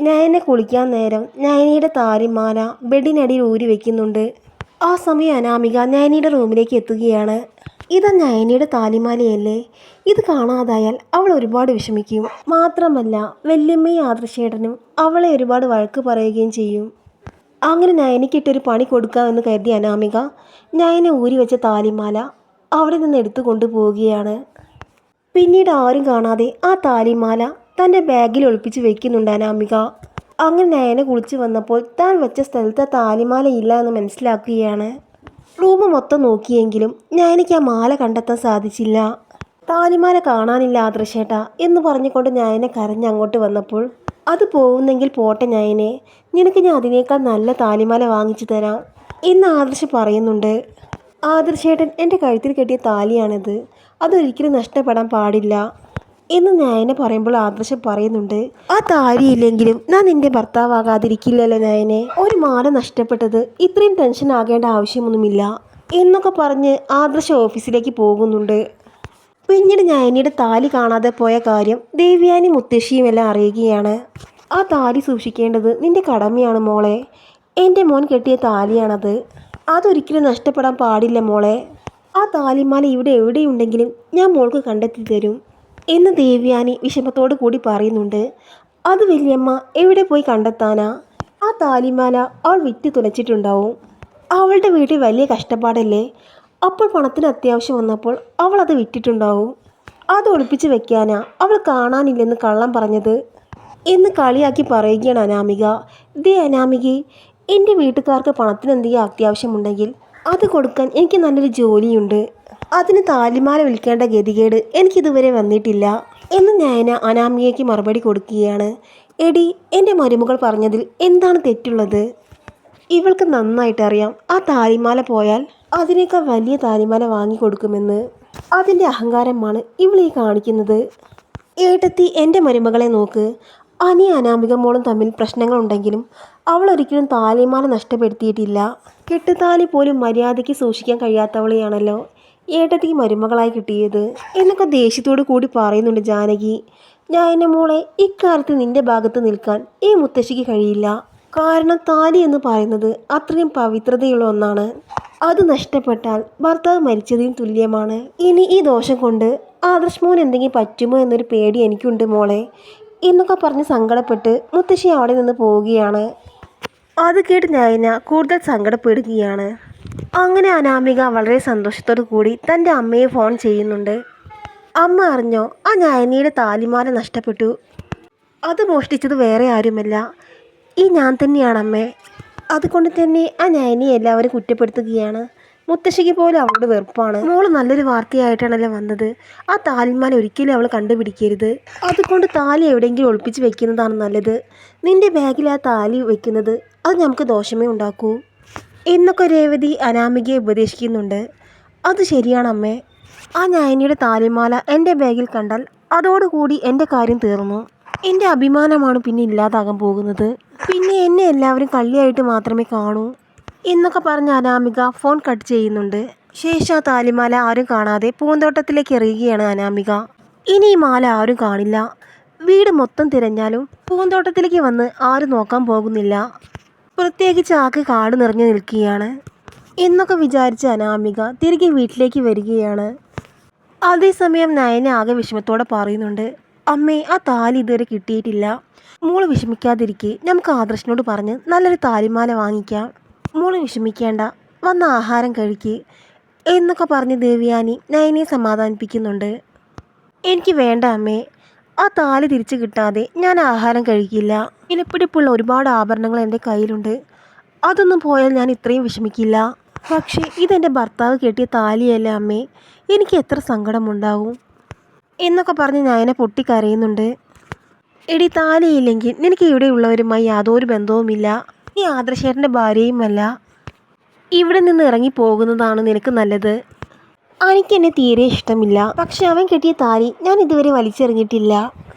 നയനെ കുളിക്കാൻ നേരം നയനിയുടെ താരിമാല ബെഡിനടിയിൽ ഊരി വെക്കുന്നുണ്ട്. ആ സമയം അനാമിക നയനിയുടെ റൂമിലേക്ക് എത്തുകയാണ്. ഇത് നയനിയുടെ താലിമാലയല്ലേ? ഇത് കാണാതായാൽ അവൾ ഒരുപാട് വിഷമിക്കും. മാത്രമല്ല വല്യമ്മയും ആദർശേട്ടനും അവളെ ഒരുപാട് വഴക്ക് പറയുകയും ചെയ്യും. അങ്ങനെ നയനിക്കിട്ടൊരു പണി കൊടുക്കാമെന്ന് കരുതി അനാമിക നയനെ ഊരി വെച്ച താലിമാല അവിടെ നിന്ന് എടുത്തു കൊണ്ടുപോവുകയാണ് പിന്നീട് ആരും കാണാതെ ആ താലിമാല തന്റെ ബാഗിൽ ഒളിപ്പിച്ച് വെക്കുന്നുണ്ട് അനാമിക. അങ്ങനെ നയന കുളിച്ച് വന്നപ്പോൾ താൻ വെച്ച സ്ഥലത്ത് താലിമാല ഇല്ല എന്ന് മനസ്സിലാക്കുകയാണ്. റൂം മൊത്തം നോക്കിയെങ്കിലും നയനയ്ക്ക് ആ മാല കണ്ടെത്താൻ സാധിച്ചില്ല. താലിമാല കാണാനില്ല ആദർശേട്ട എന്ന് പറഞ്ഞുകൊണ്ട് നയനെ കരഞ്ഞ് അങ്ങോട്ട് വന്നപ്പോൾ അത് പോകുന്നെങ്കിൽ പോട്ടെ നയനെ നിനക്ക് ഞാൻ അതിനേക്കാൾ നല്ല താലിമാല വാങ്ങിച്ചു തരാം എന്ന് ആദർശ് പറയുന്നുണ്ട്. ആദർശേട്ടൻ എന്റെ കഴുത്തിൽ കെട്ടിയ താലിയാണിത്. അതൊരിക്കലും നഷ്ടപ്പെടാൻ പാടില്ല. എന്ന് നയനെ പറയുമ്പോൾ ആദർശം പറയുന്നുണ്ട്. ആ താരിയില്ലെങ്കിലും ഞാൻ നിന്റെ ഭർത്താവാകാതിരിക്കില്ലല്ലോ നയനെ. ഒരു മാല നഷ്ടപ്പെട്ടത് ഇത്രയും ടെൻഷൻ ആകേണ്ട ആവശ്യമൊന്നുമില്ല എന്നൊക്കെ പറഞ്ഞ് ആദർശ ഓഫീസിലേക്ക് പോകുന്നുണ്ട്. പിന്നീട് നയനിയുടെ താലി കാണാതെ പോയ കാര്യം ദേവ്യാനി മുത്തശ്ശിയും എല്ലാം അറിയുകയാണ്. ആ താലി സൂക്ഷിക്കേണ്ടത് നിന്റെ കടമയാണ് മോളെ. എന്റെ മോൻ കെട്ടിയ താലിയാണത്. അതൊരിക്കലും നഷ്ടപ്പെടാൻ പാടില്ല മോളെ. ആ താലിമാല ഇവിടെ എവിടെയുണ്ടെങ്കിലും ഞാൻ മോൾക്ക് കണ്ടെത്തി തരും എന്ന് ദേവ്യാനി വിഷമത്തോടു കൂടി പറയുന്നുണ്ട്. അത് വലിയമ്മ എവിടെ പോയി കണ്ടെത്താനാ? ആ താലിമാല അവൾ വിറ്റ് തുലച്ചിട്ടുണ്ടാവും. അവളുടെ വീട്ടിൽ വലിയ കഷ്ടപ്പാടല്ലേ? അപ്പോൾ പണത്തിന് അത്യാവശ്യം വന്നപ്പോൾ അവൾ അത് വിറ്റിട്ടുണ്ടാവും. അത് ഒളിപ്പിച്ച് വെക്കാനാ അവൾ കാണാനില്ലെന്ന് കള്ളം പറഞ്ഞത് എന്ന് കളിയാക്കി പറയുകയാണ് അനാമിക. ദേ അനാമികെ എന്റെ വീട്ടുകാർക്ക് പണത്തിന് എന്തെങ്കിലും അത്യാവശ്യമുണ്ടെങ്കിൽ അത് കൊടുക്കാൻ എനിക്ക് നല്ലൊരു ജോലിയുണ്ട്. അതിന് താലിമാല വിളിക്കേണ്ട ഗതികേട് എനിക്കിതുവരെ വന്നിട്ടില്ല എന്ന് ഞാന അനാമിയയ്ക്ക് മറുപടി കൊടുക്കുകയാണ്. എടി എന്റെ മരുമകൾ പറഞ്ഞതിൽ എന്താണ് തെറ്റുള്ളത്? ഇവൾക്ക് നന്നായിട്ടറിയാം ആ താലിമാല പോയാൽ അതിനേക്കാൾ വലിയ താലിമാല വാങ്ങിക്കൊടുക്കുമെന്ന് അതിന്റെ അഹങ്കാരമാണ് ഇവൾ ഈ കാണിക്കുന്നത്. ഏട്ടത്തി എന്റെ മരുമകളെ നോക്ക്. അനി അനാമിക മോളും തമ്മിൽ പ്രശ്നങ്ങളുണ്ടെങ്കിലും അവൾ ഒരിക്കലും താലിമാല നഷ്ടപ്പെടുത്തിയിട്ടില്ല. കെട്ടുതാലി പോലും മര്യാദയ്ക്ക് സൂക്ഷിക്കാൻ കഴിയാത്തവളെയാണല്ലോ. ഏട്ടത്തിക്ക് മരുമകളായി കിട്ടിയത് എന്നൊക്കെ ദേഷ്യത്തോടു കൂടി പറയുന്നുണ്ട് ജാനകി. ഞാൻ എന്റെ മോളെ ഇക്കാലത്ത് നിന്റെ ഭാഗത്ത് നിൽക്കാൻ ഈ മുത്തശ്ശിക്ക് കഴിയില്ല. കാരണം താലി എന്ന് പറയുന്നത് അത്രയും പവിത്രതയുള്ള ഒന്നാണ്. അത് നഷ്ടപ്പെട്ടാൽ ഭർത്താവ് മരിച്ചതിന് തുല്യമാണ്. ഇനി ഈ ദോഷം കൊണ്ട് ആദർശ് മോൻ എന്തെങ്കിലും പറ്റുമോ എന്നൊരു പേടി എനിക്കുണ്ട് മോളെ എന്നൊക്കെ പറഞ്ഞ് സങ്കടപ്പെട്ട് മുത്തശ്ശി അവിടെ നിന്ന് പോവുകയാണ്. അത് കേട്ട് നയന കൂടുതൽ സങ്കടപ്പെടുകയാണ്. അങ്ങനെ അനാമിക വളരെ സന്തോഷത്തോടു കൂടി തന്റെ അമ്മയെ ഫോൺ ചെയ്യുന്നുണ്ട്. അമ്മ അറിഞ്ഞോ ആ ഞാനിയുടെ താലിമാല നഷ്ടപ്പെട്ടു. അത് മോഷ്ടിച്ചത് വേറെ ആരുമല്ല. ഈ ഞാൻ തന്നെയാണ് അമ്മേ. അതുകൊണ്ട് തന്നെ ആ ഞാനിയെ എല്ലാവരും കുറ്റപ്പെടുത്തുകയാണ്. മുത്തശ്ശിക്ക് പോലും അവളുടെ വെറുപ്പാണ്. മോൾ നല്ലൊരു വാർത്തയായിട്ടാണല്ലോ വന്നത്. ആ താലിമാല ഒരിക്കലും അവൾ കണ്ടുപിടിക്കരുത്. അതുകൊണ്ട് താലി എവിടെയെങ്കിലും ഒളിപ്പിച്ച് വെക്കുന്നതാണ് നല്ലത്. നിന്റെ ബാഗിൽ ആ താലി വെക്കുന്നത്. അത് നമുക്ക് ദോഷമേ ഉണ്ടാക്കൂ. എന്നൊക്കെ രേവതി അനാമികയെ ഉപദേശിക്കുന്നുണ്ട്. അത് ശരിയാണ് അമ്മേ. ആ നയനിയുടെ താലിമാല എന്റെ ബാഗിൽ കണ്ടാൽ അതോടുകൂടി എന്റെ കാര്യം തീർന്നു. എന്റെ അഭിമാനമാണ് പിന്നെ ഇല്ലാതാകാൻ പോകുന്നത്. പിന്നെ എന്നെ എല്ലാവരും കള്ളിയായിട്ട് മാത്രമേ കാണൂ എന്നൊക്കെ പറഞ്ഞ് അനാമിക ഫോൺ കട്ട് ചെയ്യുന്നുണ്ട്. ശേഷം ആ താലിമാല ആരും കാണാതെ പൂന്തോട്ടത്തിലേക്ക് എറിയുകയാണ് അനാമിക. ഇനി ഈ മാല ആരും കാണില്ല. വീട് മൊത്തം തിരഞ്ഞാലും പൂന്തോട്ടത്തിലേക്ക് വന്ന് ആരും നോക്കാൻ പോകുന്നില്ല. പ്രത്യേകിച്ച് ആകെ കാട് നിറഞ്ഞു നിൽക്കുകയാണ്. എന്നൊക്കെ വിചാരിച്ച അനാമിക തിരികെ വീട്ടിലേക്ക് വരികയാണ്. അതേസമയം നയന ആകെ വിഷമത്തോടെ പറയുന്നുണ്ട് അമ്മേ ആ താലി ഇതുവരെ കിട്ടിയിട്ടില്ല. മോൾ വിഷമിക്കാതിരിക്കെ. നമുക്ക് ആദർശനോട് പറഞ്ഞ് നല്ലൊരു താലിമാല വാങ്ങിക്കാം. മോൾ വിഷമിക്കേണ്ട. വന്ന ആഹാരം കഴിക്ക്. എന്നൊക്കെ പറഞ്ഞ് ദേവിയാനി നയനയെ സമാധാനിപ്പിക്കുന്നുണ്ട്. എനിക്ക് വേണ്ട അമ്മേ. ആ താലി തിരിച്ചു കിട്ടാതെ ഞാൻ ആഹാരം കഴിക്കില്ല. ഇലപ്പിടിപ്പുള്ള ഒരുപാട് ആഭരണങ്ങൾ എന്റെ കയ്യിലുണ്ട്. അതൊന്നും പോയാൽ ഞാൻ ഇത്രയും വിഷമിക്കില്ല. പക്ഷേ ഇതെന്റെ ഭർത്താവ് കെട്ടിയ താലിയല്ല അമ്മേ. എനിക്ക് എത്ര സങ്കടമുണ്ടാവും. എന്നൊക്കെ പറഞ്ഞ് നയന പൊട്ടിക്കരയുന്നുണ്ട്. എടി താലിയില്ലെങ്കിൽ നിനക്ക് ഇവിടെയുള്ളവരുമായി യാതൊരു ബന്ധവുമില്ല. നീ ആദർശേട്ടന്റെ ഭാര്യയുമല്ല. ഇവിടെ നിന്ന് ഇറങ്ങി പോകുന്നതാണ് നിനക്ക് നല്ലത്. എനിക്ക് എന്നെ തീരെ ഇഷ്ടമില്ല. പക്ഷെ അവൻ കെട്ടിയ താലി ഞാൻ ഇതുവരെ വലിച്ചെറിഞ്ഞിട്ടില്ല.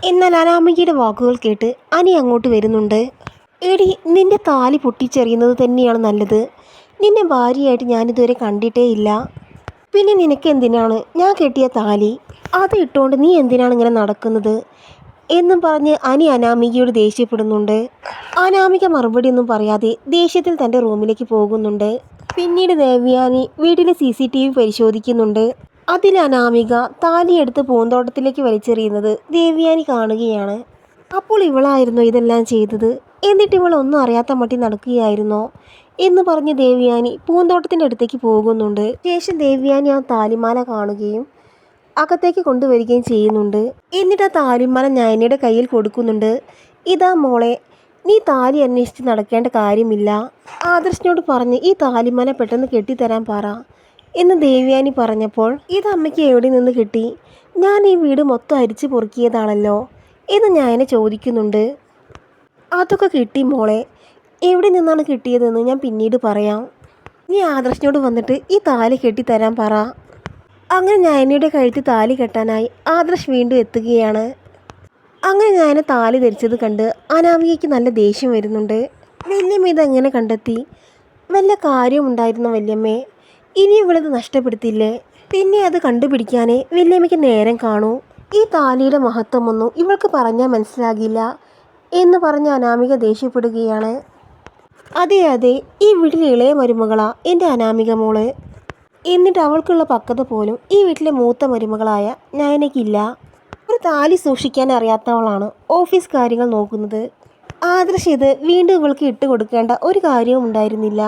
എന്നാൽ അനാമികയുടെ വാക്കുകൾ കേട്ട് അനി അങ്ങോട്ട് വരുന്നുണ്ട്. എടി നിന്റെ താലി പൊട്ടിച്ചെറിയുന്നത് തന്നെയാണ് നല്ലത്. നിന്നെ ഭാര്യയായിട്ട് ഞാനിതുവരെ കണ്ടിട്ടേ ഇല്ല. പിന്നെ നിനക്ക് എന്തിനാണ് ഞാൻ കെട്ടിയ താലി? അത് ഇട്ടുകൊണ്ട് നീ എന്തിനാണ് ഇങ്ങനെ നടക്കുന്നത്? എന്നും പറഞ്ഞ് അനി അനാമികയോട് ദേഷ്യപ്പെടുന്നുണ്ട്. അനാമിക മറുപടി ഒന്നും പറയാതെ ദേഷ്യത്തിൽ തന്റെ റൂമിലേക്ക് പോകുന്നുണ്ട്. പിന്നീട് ദേവ്യാനി വീട്ടിലെ സി സി ടി വി പരിശോധിക്കുന്നുണ്ട്. അതിൽ അനാമിക താലിയെടുത്ത് പൂന്തോട്ടത്തിലേക്ക് വലിച്ചെറിയുന്നത് ദേവ്യാനി കാണുകയാണ്. അപ്പോൾ ഇവളായിരുന്നു ഇതെല്ലാം ചെയ്തത്. എന്നിട്ട് ഇവൾ ഒന്നും അറിയാത്ത മട്ടി നടക്കുകയായിരുന്നോ? എന്ന് പറഞ്ഞ് ദേവ്യാനി പൂന്തോട്ടത്തിന്റെ അടുത്തേക്ക് പോകുന്നുണ്ട്. ശേഷം ദേവ്യാനി ആ താലിമാല കാണുകയും അകത്തേക്ക് കൊണ്ടുവരികയും ചെയ്യുന്നുണ്ട്. എന്നിട്ട് ആ താലിമാല നയനയുടെ കയ്യിൽ കൊടുക്കുന്നുണ്ട്. ഇതാ മോളെ നീ താലി അന്വേഷിച്ച് നടക്കേണ്ട കാര്യമില്ല. ആദർശിനോട് പറഞ്ഞ് ഈ താലിമാല പെട്ടെന്ന് കെട്ടിത്തരാൻ പറ. എന്ന് ദേവ്യാനി പറഞ്ഞപ്പോൾ ഇത് അമ്മയ്ക്ക് എവിടെ നിന്ന് കിട്ടി? ഞാൻ ഈ വീട് മൊത്തം അരിച്ചു പൊറുക്കിയതാണല്ലോ. എന്ന് ഞാൻ ഞാനെ ചോദിക്കുന്നുണ്ട്. അതൊക്കെ കിട്ടി മോളെ. എവിടെ നിന്നാണ് കിട്ടിയതെന്ന് ഞാൻ പിന്നീട് പറയാം. നീ ആദർശിനോട് വന്നിട്ട് ഈ താലി കെട്ടിത്തരാൻ പറ. അങ്ങനെ ഞാനിയുടെ കഴുത്തിൽ താലി കെട്ടാനായി ആദർശ് വീണ്ടും എത്തുകയാണ്. അങ്ങനെ ഞാൻ താലി ധരിച്ചത് കണ്ട് അനാമികയ്ക്ക് നല്ല ദേഷ്യം വരുന്നുണ്ട്. വല്യമ്മ ഇതെങ്ങനെ കണ്ടെത്തി? വല്ല കാര്യമുണ്ടായിരുന്നു വല്യമ്മേ? ഇനി ഇവളത് നഷ്ടപ്പെടുത്തില്ലേ? പിന്നെ അത് കണ്ടുപിടിക്കാനേ വല്യമ്മയ്ക്ക് നേരം കാണൂ. ഈ താലിയുടെ മഹത്വമൊന്നും ഇവൾക്ക് പറഞ്ഞാൽ മനസ്സിലാകില്ല എന്ന് പറഞ്ഞ അനാമിക ദേഷ്യപ്പെടുകയാണ്. അതെ അതെ ഈ വീട്ടിലെ ഇളയ മരുമകളാ എന്റെ അനാമിക മോൾ. എന്നിട്ട് അവൾക്കുള്ള പക്കത പോലും ഈ വീട്ടിലെ മൂത്ത മരുമകളായ നയനയ്ക്കില്ല. താലി സൂക്ഷിക്കാൻ അറിയാത്തവളാണ് ഓഫീസ് കാര്യങ്ങൾ നോക്കുന്നത്. ആദർശ് ഇത് വീണ്ടും ഇവൾക്ക് ഇട്ട് കൊടുക്കേണ്ട ഒരു കാര്യവും ഉണ്ടായിരുന്നില്ല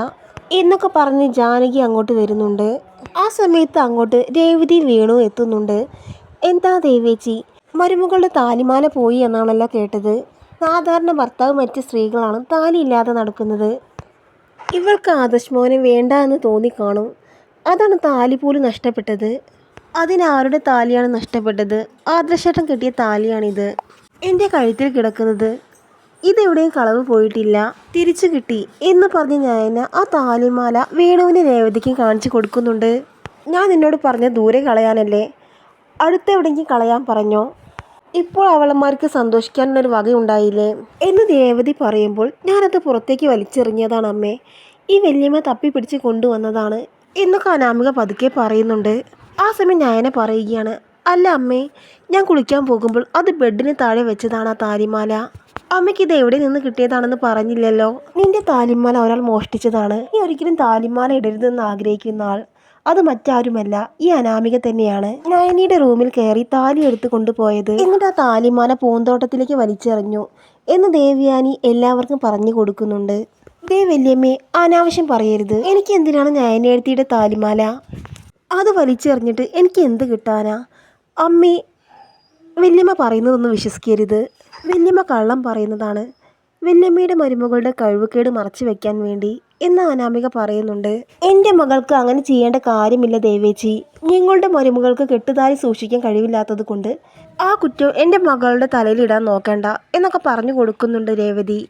എന്നൊക്കെ പറഞ്ഞ് ജാനകി അങ്ങോട്ട് വരുന്നുണ്ട്. ആ സമയത്ത് അങ്ങോട്ട് രേവതി വേണു എത്തുന്നുണ്ട്. എന്താ ദേവേച്ചി? മരുമകളുടെ താലിമാല പോയി എന്നാണല്ലോ കേട്ടത്. സാധാരണ ഭർത്താവ് മറ്റ് സ്ത്രീകളാണ് താലി ഇല്ലാതെ നടക്കുന്നത്. ഇവൾക്ക് ആദർശ് മോനെ വേണ്ട എന്ന് തോന്നിക്കാണും അതാണ് താലി പോലും നഷ്ടപ്പെട്ടത്. അതിനാരുടെ താലിയാണ് നഷ്ടപ്പെട്ടത്? ആദർശേട്ടൻ കിട്ടിയ താലിയാണിത്. എന്റെ കഴുത്തിൽ കിടക്കുന്നത്. ഇതെവിടെയും കളവ് പോയിട്ടില്ല. തിരിച്ചു കിട്ടി എന്ന് പറഞ്ഞ് ഞാൻ ആ താലിമാല വേണുവിന് രേവതിക്ക് കാണിച്ചു കൊടുക്കുന്നുണ്ട്. ഞാൻ നിന്നോട് പറഞ്ഞ ദൂരെ കളയാനല്ലേ? അടുത്തെവിടെയെങ്കിലും കളയാൻ പറഞ്ഞോ? ഇപ്പോൾ അവളന്മാർക്ക് സന്തോഷിക്കാനുള്ളൊരു വകയുണ്ടായില്ലേ എന്ന് രേവതി പറയുമ്പോൾ ഞാനത് പുറത്തേക്ക് വലിച്ചെറിഞ്ഞതാണ് അമ്മേ. ഈ വല്യമ്മ തപ്പി പിടിച്ച് കൊണ്ടുവന്നതാണ്. എന്നൊക്കെ അനാമിക പതുക്കെ പറയുന്നുണ്ട്. ആ സമയം നയന പറയുകയാണ് അല്ല അമ്മേ ഞാൻ കുളിക്കാൻ പോകുമ്പോൾ അത് ബെഡിന് താഴെ വെച്ചതാണ് ആ താലിമാല. അമ്മയ്ക്ക് ഇത് എവിടെ നിന്ന് കിട്ടിയതാണെന്ന് പറഞ്ഞില്ലല്ലോ. നിന്റെ താലിമാല ഒരാൾ മോഷ്ടിച്ചതാണ്. നീ ഒരിക്കലും താലിമാല ഇടരുതെന്ന് ആഗ്രഹിക്കുന്ന ആൾ. അത് മറ്റാരുമല്ല ഈ അനാമിക തന്നെയാണ്. നയനിയുടെ റൂമിൽ കയറി താലി എടുത്തു കൊണ്ടുപോയത്. എന്നിട്ട് ആ താലിമാല പൂന്തോട്ടത്തിലേക്ക് വലിച്ചെറിഞ്ഞു എന്ന് ദേവ്യാനി എല്ലാവർക്കും പറഞ്ഞു കൊടുക്കുന്നുണ്ട്. ദേ വല്യമ്മേ അനാവശ്യം പറയരുത്. എനിക്ക് എന്തിനാണ് നയനെഴുത്തിയുടെ താലിമാല? അത് വലിച്ചെറിഞ്ഞിട്ട് എനിക്ക് എന്ത് കിട്ടാനാ? അമ്മി വല്യമ്മ പറയുന്നതൊന്നും വിശ്വസിക്കരുത്. വല്യമ്മ കള്ളം പറയുന്നതാണ്. വല്യമ്മയുടെ മരുമകളുടെ കഴിവുകേട് മറച്ചു വെക്കാൻ വേണ്ടി എന്ന് അനാമിക പറയുന്നുണ്ട്. എന്റെ മകൾക്ക് അങ്ങനെ ചെയ്യേണ്ട കാര്യമില്ല ദേവേച്ചി. ഞങ്ങളുടെ മരുമകൾക്ക് കെട്ടുതാരി സൂക്ഷിക്കാൻ കഴിവില്ലാത്തത് കൊണ്ട് ആ കുറ്റം എന്റെ മകളുടെ തലയിലിടാൻ നോക്കണ്ട എന്നൊക്കെ പറഞ്ഞു കൊടുക്കുന്നുണ്ട് രേവതി.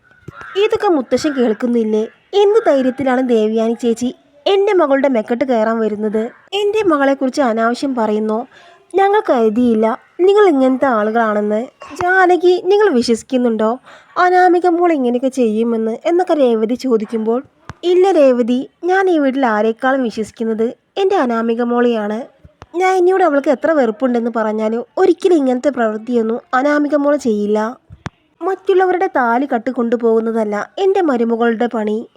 ഇതൊക്കെ മുത്തശ്ശൻ കേൾക്കുന്നില്ലേ? എന്ത് ധൈര്യത്തിലാണ് ദേവ്യാനി ചേച്ചി എന്റെ മകളുടെ മെക്കെട്ട് കയറാൻ വരുന്നത്? എന്റെ മകളെ കുറിച്ച് അനാവശ്യം പറയുന്നു? ഞങ്ങൾ കരുതിയില്ല. നിങ്ങൾ ഇങ്ങനത്തെ ആളുകളാണെന്ന്. ജാനകി നിങ്ങൾ വിശ്വസിക്കുന്നുണ്ടോ? അനാമിക മോൾ ഇങ്ങനെയൊക്കെ ചെയ്യുമെന്ന് എന്നൊക്കെ രേവതി ചോദിക്കുമ്പോൾ ഇല്ല രേവതി ഞാൻ ഈ വീട്ടിൽ ആരെക്കാളും വിശ്വസിക്കുന്നത് എന്റെ അനാമിക മോളെയാണ്. ഞാൻ ഇനിയോട് അവൾക്ക് എത്ര വെറുപ്പുണ്ടെന്ന് പറഞ്ഞാലും ഒരിക്കലും ഇങ്ങനത്തെ പ്രവൃത്തിയൊന്നും അനാമിക മോൾ ചെയ്യില്ല. മറ്റുള്ളവരുടെ താലി കട്ട് കൊണ്ടുപോകുന്നതല്ല എന്റെ മരുമകളുടെ പണി.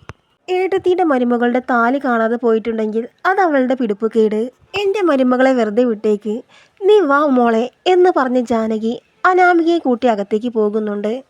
ഏട്ടത്തിയുടെ മരുമകളുടെ താലി കാണാതെ പോയിട്ടുണ്ടെങ്കിൽ അത് അവളുടെ പിടിപ്പുകേട് എന്റെ മരുമകളെ വെറുതെ വിട്ടേക്ക്. നീ വാ മോളെ എന്ന് പറഞ്ഞ് ജാനകി അനാമികയെ കൂട്ടി അകത്തേക്ക് പോകുന്നുണ്ട്.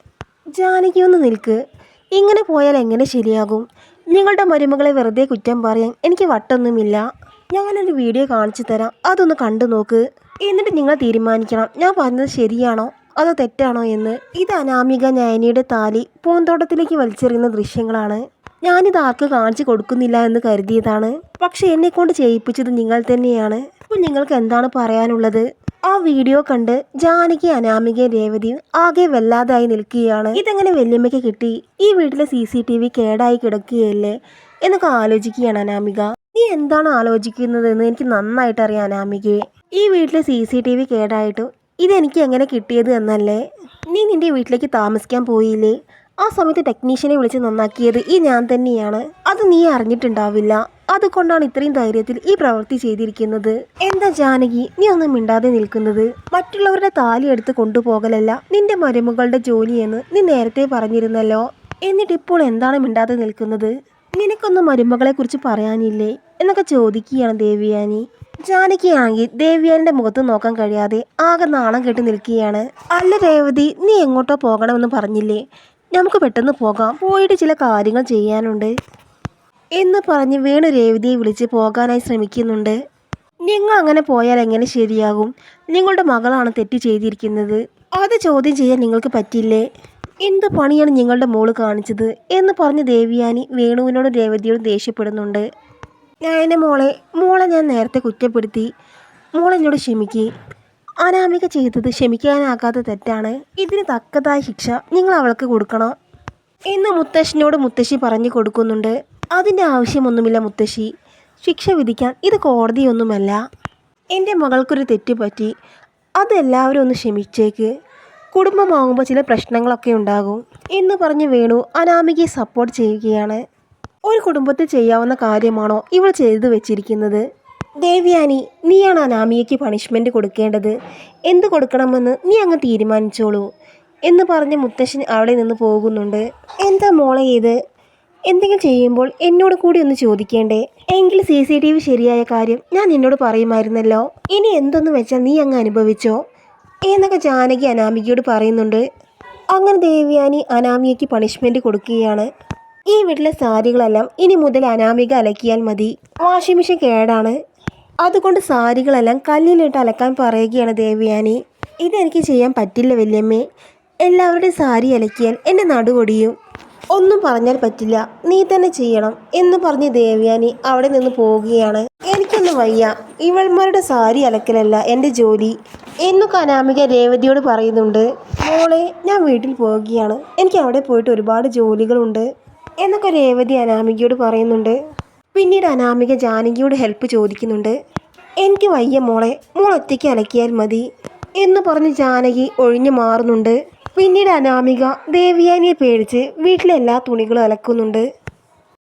ജാനകി ഒന്ന് നിൽക്ക്. ഇങ്ങനെ പോയാൽ എങ്ങനെ ശരിയാകും? നിങ്ങളുടെ മരുമകളെ വെറുതെ കുറ്റം പറയാൻ എനിക്ക് വട്ടൊന്നുമില്ല. ഞാനൊരു വീഡിയോ കാണിച്ചു തരാം. അതൊന്ന് കണ്ടു നോക്ക്. എന്നിട്ട് നിങ്ങൾ തീരുമാനിക്കണം. ഞാൻ പറഞ്ഞത് ശരിയാണോ? അതോ തെറ്റാണോ എന്ന്. ഇത് അനാമിക നയനിയുടെ താലി പൂന്തോട്ടത്തിലേക്ക് വലിച്ചെറിയുന്ന ദൃശ്യങ്ങളാണ്. ഞാനിത് ആർക്ക് കാണിച്ചു കൊടുക്കുന്നില്ല എന്ന് കരുതിയതാണ്. പക്ഷെ എന്നെ കൊണ്ട് ചെയ്യിപ്പിച്ചത് നിങ്ങൾ തന്നെയാണ്. അപ്പോൾ നിങ്ങൾക്ക് എന്താണ് പറയാനുള്ളത്? ആ വീഡിയോ കണ്ട് ജാനകി അനാമിക രേവതിയും ആകെ വല്ലാതായി നിൽക്കുകയാണ്. ഇതെങ്ങനെ വല്യമ്മയ്ക്ക് കിട്ടി? ഈ വീട്ടിലെ സി സി ടി വി കേടായി കിടക്കുകയല്ലേ? എന്നൊക്കെ ആലോചിക്കുകയാണ് അനാമിക. നീ എന്താണ് ആലോചിക്കുന്നത് എന്ന് എനിക്ക് നന്നായിട്ട് അറിയാം അനാമികയെ. ഈ വീട്ടിലെ സി സി ടി വി കേടായിട്ടും ഇതെനിക്ക് എങ്ങനെ കിട്ടിയത് എന്നല്ലേ? നീ നിന്റെ വീട്ടിലേക്ക് താമസിക്കാൻ പോയില്ലേ? ആ സമയത്ത് ടെക്നീഷ്യനെ വിളിച്ച് നന്നാക്കിയത് ഈ ഞാൻ തന്നെയാണ്. അത് നീ അറിഞ്ഞിട്ടുണ്ടാവില്ല. അതുകൊണ്ടാണ് ഇത്രയും ധൈര്യത്തിൽ ഈ പ്രവൃത്തി ചെയ്തിരിക്കുന്നത്. എന്താ ജാനകി നീ ഒന്നും മിണ്ടാതെ നിൽക്കുന്നത്? മറ്റുള്ളവരുടെ താലി എടുത്ത് കൊണ്ടുപോകലല്ല. നിന്റെ മരുമകളുടെ ജോലിയെന്ന് നീ നേരത്തെ പറഞ്ഞിരുന്നല്ലോ. എന്നിട്ട് ഇപ്പോൾ എന്താണ് മിണ്ടാതെ നിൽക്കുന്നത്? നിനക്കൊന്നും മരുമകളെ കുറിച്ച് പറയാനില്ലേ? എന്നൊക്കെ ചോദിക്കുകയാണ് ദേവിയാനി. ജാനകിയാണെങ്കിൽ ദേവിയാനിന്റെ മുഖത്ത് നോക്കാൻ കഴിയാതെ ആകെ നാണം കെട്ടി നിൽക്കുകയാണ്. അല്ല രേവതി നീ എങ്ങോട്ടോ പോകണമെന്ന് പറഞ്ഞില്ലേ? നമുക്ക് പെട്ടെന്ന് പോകാം. പോയിട്ട് ചില കാര്യങ്ങൾ ചെയ്യാനുണ്ട്. എന്ന് പറഞ്ഞ് വേണു രേവതിയെ വിളിച്ച് പോകാനായി ശ്രമിക്കുന്നുണ്ട്. നിങ്ങൾ അങ്ങനെ പോയാൽ എങ്ങനെ ശരിയാകും? നിങ്ങളുടെ മകളാണ് തെറ്റ് ചെയ്തിരിക്കുന്നത്. അത് ചോദ്യം ചെയ്യാൻ നിങ്ങൾക്ക് പറ്റില്ലേ? എന്ത് പണിയാണ് നിങ്ങളുടെ മോൾ കാണിച്ചത്? എന്ന് പറഞ്ഞ് ദേവിയാനി വേണുവിനോടും രേവതിയോടും ദേഷ്യപ്പെടുന്നുണ്ട്. ഞാൻ മോളെ മോളെ ഞാൻ നേരത്തെ കുറ്റപ്പെടുത്തി. മോളെന്നോട് ക്ഷമിക്ക്. അനാമിക ചെയ്തത് ക്ഷമിക്കാനാകാത്ത തെറ്റാണ്. ഇതിന് തക്കതായ ശിക്ഷ നിങ്ങൾ അവൾക്ക് കൊടുക്കണം. എന്ന് മുത്തശ്ശിനോട് മുത്തശ്ശി പറഞ്ഞു കൊടുക്കുന്നുണ്ട്. അതിന്റെ ആവശ്യമൊന്നുമില്ല മുത്തശ്ശി. ശിക്ഷ വിധിക്കാൻ ഇത് കോടതിയൊന്നുമല്ല. എന്റെ മകൾക്കൊരു തെറ്റ് പറ്റി. അതെല്ലാവരും ഒന്ന് ക്ഷമിച്ചേക്ക്. കുടുംബമാകുമ്പോൾ ചില പ്രശ്നങ്ങളൊക്കെ ഉണ്ടാകും. എന്ന് പറഞ്ഞ് വേണു അനാമികയെ സപ്പോർട്ട് ചെയ്യുകയാണ്. ഒരു കുടുംബത്തിൽ ചെയ്യാവുന്ന കാര്യമാണോ ഇവൾ ചെയ്തു വെച്ചിരിക്കുന്നത്? ദേവ്യാനി നീയാണ് അനാമിയയ്ക്ക് പണിഷ്മെന്റ് കൊടുക്കേണ്ടത്? എന്ത് കൊടുക്കണമെന്ന് നീ അങ്ങ് തീരുമാനിച്ചോളൂ എന്ന് പറഞ്ഞ് മുത്തശ്ശൻ അവിടെ നിന്ന് പോകുന്നുണ്ട്. എന്താ മോളെ ഇത്? എന്തെങ്കിലും ചെയ്യുമ്പോൾ എന്നോട് കൂടി ഒന്ന് ചോദിക്കേണ്ടേ? എങ്കിൽ സി സി ടി വി ശരിയായ കാര്യം ഞാൻ നിന്നോട് പറയുമായിരുന്നല്ലോ. ഇനി എന്തെന്ന് വെച്ചാൽ നീ അങ്ങ് അനുഭവിച്ചോ? എന്നൊക്കെ ജാനകി അനാമികയോട് പറയുന്നുണ്ട്. അങ്ങനെ ദേവ്യാനി അനാമികയ്ക്ക് പണിഷ്മെന്റ് കൊടുക്കുകയാണ്. ഈ വീട്ടിലെ സാരികളെല്ലാം ഇനി മുതൽ അനാമിക അലക്കിയാൽ മതി. വാഷിംഗ് മെഷീൻ കേടാണ്. അതുകൊണ്ട് സാരികളെല്ലാം കല്ലിലിട്ട് അലക്കാൻ പറയുകയാണ് ദേവയാനി. ഇതെനിക്ക് ചെയ്യാൻ പറ്റില്ല വല്യമ്മേ. എല്ലാവരുടെയും സാരി അലക്കിയാൽ എന്റെ നടുപൊടിയും ഒന്നും പറഞ്ഞാൽ പറ്റില്ല. നീ തന്നെ ചെയ്യണം എന്ന് പറഞ്ഞ് ദേവയാനി അവിടെ നിന്ന് പോവുകയാണ്. എനിക്കൊന്ന് വയ്യ. ഇവൾമാരുടെ സാരി അലക്കലല്ല എന്റെ ജോലി എന്നൊക്കെ കനാമിക രേവതിയോട് പറയുന്നുണ്ട്. മോളെ ഞാൻ വീട്ടിൽ പോവുകയാണ്. എനിക്ക് അവിടെ പോയിട്ട് ഒരുപാട് ജോലികളുണ്ട് എന്നൊക്കെ രേവതി അനാമികയോട് പറയുന്നുണ്ട്. പിന്നീട് അനാമിക ജാനകിയോട് ഹെൽപ്പ് ചോദിക്കുന്നുണ്ട്. എനിക്ക് വയ്യ മോളെ മോൾ ഒറ്റയ്ക്ക് അലക്കിയാൽ മതി എന്ന് പറഞ്ഞ് ജാനകി ഒഴിഞ്ഞു മാറുന്നുണ്ട്. പിന്നീട് അനാമിക ദേവിയാനിയെ പേടിച്ച് വീട്ടിലെ എല്ലാ തുണികളും അലക്കുന്നുണ്ട്.